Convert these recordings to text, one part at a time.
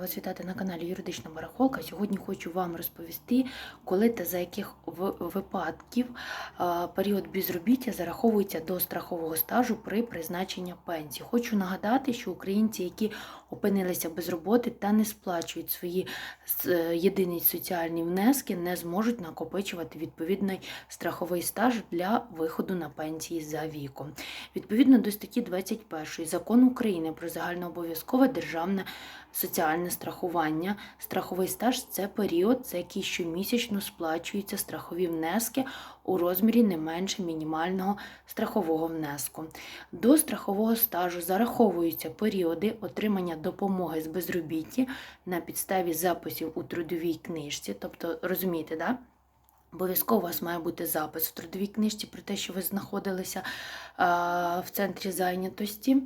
Вас вітати на каналі Юридична Барахолка. Сьогодні хочу вам розповісти, коли та за яких випадків період безробіття зараховується до страхового стажу при призначенні пенсії. Хочу нагадати, що українці, які опинилися без роботи та не сплачують свої е, єдині соціальні внески, не зможуть накопичувати відповідний страховий стаж для виходу на пенсії за віком. Відповідно до статті 21 закону України про загальнообов'язкове державне соціальне страхування. Страховий стаж це період, за який щомісячно сплачуються страхові внески у розмірі не менше мінімального страхового внеску. До страхового стажу зараховуються періоди отримання допомоги з безробітті на підставі записів у трудовій книжці. Тобто, розумієте, да? Обов'язково у вас має бути запис в трудовій книжці про те, що ви знаходилися в центрі зайнятості.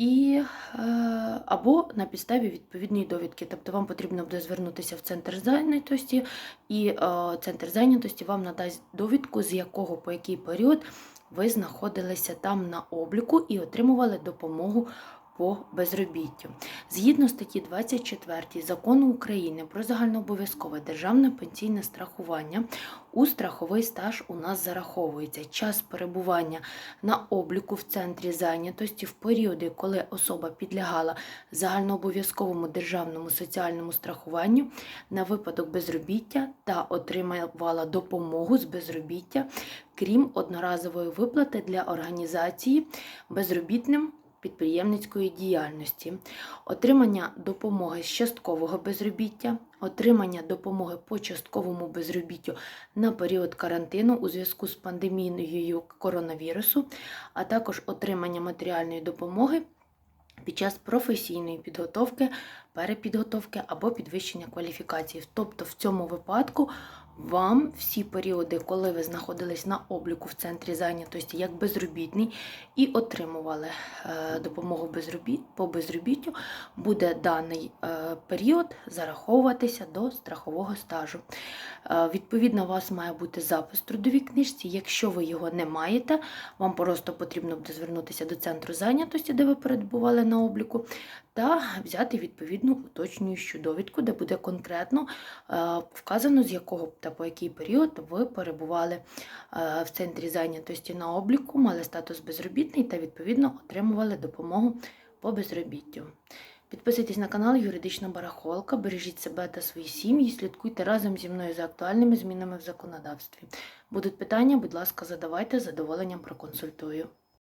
І, е, або на підставі відповідної довідки. Тобто вам потрібно буде звернутися в центр зайнятості, і е, центр зайнятості вам надасть довідку, з якого по який період ви знаходилися там на обліку і отримували допомогу по безробіттю. Згідно статті 24 закону України про загальнообов'язкове державне пенсійне страхування, у страховий стаж у нас зараховується час перебування на обліку в центрі зайнятості в періоди, коли особа підлягала загальнообов'язковому державному соціальному страхуванню на випадок безробіття та отримувала допомогу з безробіття, крім одноразової виплати для організації безробітним підприємницької діяльності, отримання допомоги з часткового безробіття, отримання допомоги по частковому безробіттю на період карантину у зв'язку з пандемією коронавірусу, а також отримання матеріальної допомоги під час професійної підготовки, перепідготовки або підвищення кваліфікації. Тобто в цьому випадку вам всі періоди, коли ви знаходились на обліку в центрі зайнятості як безробітний і отримували е, допомогу по безробіттю, буде даний е, період зараховуватися до страхового стажу. Е, Відповідно, у вас має бути запис в трудовій книжці. Якщо ви його не маєте, вам просто потрібно буде звернутися до центру зайнятості, де ви перебували на обліку, та взяти відповідну уточнюючу довідку, де буде конкретно е, вказано, з якого та по який період ви перебували е, в центрі зайнятості на обліку, мали статус безробітний та відповідно отримували допомогу по безробіттю. Підписуйтесь на канал Юридична Барахолка, бережіть себе та свої сім'ї, слідкуйте разом зі мною за актуальними змінами в законодавстві. Будуть питання, будь ласка, задавайте, з задоволенням проконсультую.